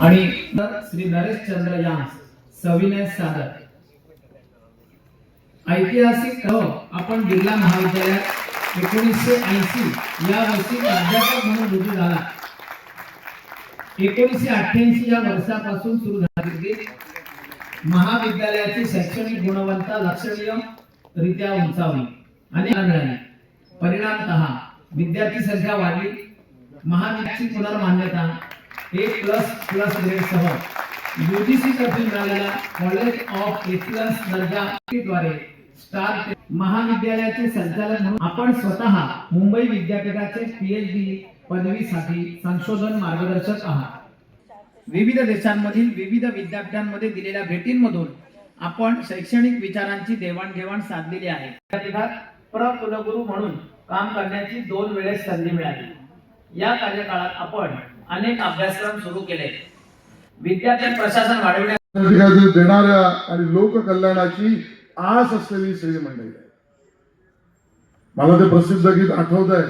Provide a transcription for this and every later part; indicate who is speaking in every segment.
Speaker 1: आणि श्री नरेश चंद्र यांस सविनय सादर. ऐतिहासिक आपण बिर्ला महाविद्यालयात एकोणीसशे ऐंशी या वर्षी प्राध्यापक म्हणून रुजू झाला. एकोणीसशे अठ्ठ्याऐंशी या वर्षापासून सुरू झाली महाविद्यालयाची शैक्षणिक गुणवत्ता लक्षणीय रित्या उंचावली आणि आढळली. परिणामत विद्यार्थी संख्या वाढली. महाविद्यालयाची पुनर्मान्यता हे प्लस प्लस ग्रेड सह. युजीसी तर्फे मिळालेला कॉलेज ऑफ एक्सलन्स दर्जा द्वारे स्टार महाविद्यालयाचे संचालक म्हणून आपण स्वतः मुंबई विद्यापीठाचे पीएचडी पदवीसाठी संशोधन मार्गदर्शक आहात. विविध देशांमधील विविध विद्यापीठांमध्ये दिलेल्या भेटींमधून आपण शैक्षणिक विचारांची देवाणघेवाण साधलेली आहे. विद्यापीठात प्रकुलगुरू म्हणून काम करण्याची दोन वेळेस संधी मिळाली. या कार्यकाळात आपण अनेक अभ्यासक्रम सुरू केले. विद्यापीठ प्रशासन वाढविण्या
Speaker 2: देणाऱ्या आणि लोककल्याणाची आस असलेली श्री मंडळी मला ते प्रसिद्ध गीत आठवत आहे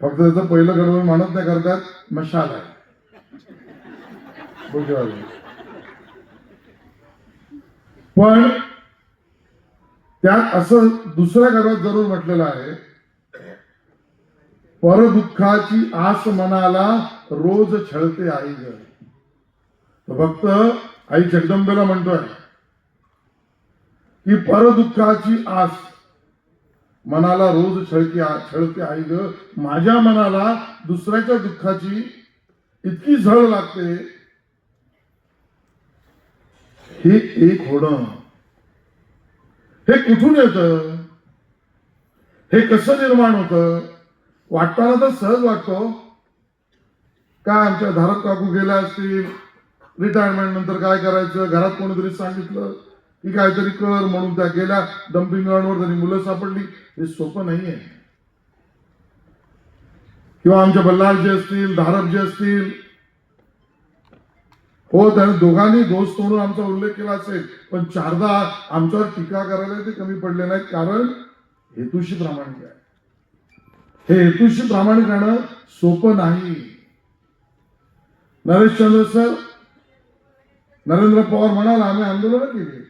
Speaker 2: फक्त त्याचं पहिलं कडवं म्हणत नाही करतात मशाल आहे. पण त्यात असं दुसऱ्या घरात जरूर म्हटलेलं आहे परदुःखाची आस मनाला रोज छळते आई ग. भक्त आई जगदंबेला म्हणतोय की परदुःखाची आस मनाला रोज छळते छळते आई ग. माझ्या मनाला दुसऱ्याच्या दुःखाची इतकी झळ लागते. हे एक होणं. हे कुठून येत? हे कसं निर्माण होतं? वाटताना तर सहज वाटतो. काय आमच्या धारक काकू गेल्या असतील? रिटायरमेंट नंतर काय करायचं? घरात कोणीतरी सांगितलं की काहीतरी कर म्हणून त्या गेल्या डम्पिंग ग्राउंडवर त्यांनी मुलं सापडली. हे सोपं आहे किंवा आमच्या बल्लाळ जे असतील धारक जे असतील हो त्याने दोघांनी दोष तोडून आमचा उल्लेख केला असेल पण चारदा आमच्यावर टीका करायला ते कमी पडले नाहीत. कारण हेतुशी प्रामाणिक आहे हे हेतुशी प्रामाणिक राहणं सोपं नाही. नरेश चंद्र सर नरेंद्र पवार म्हणाला आम्ही आंदोलन केली.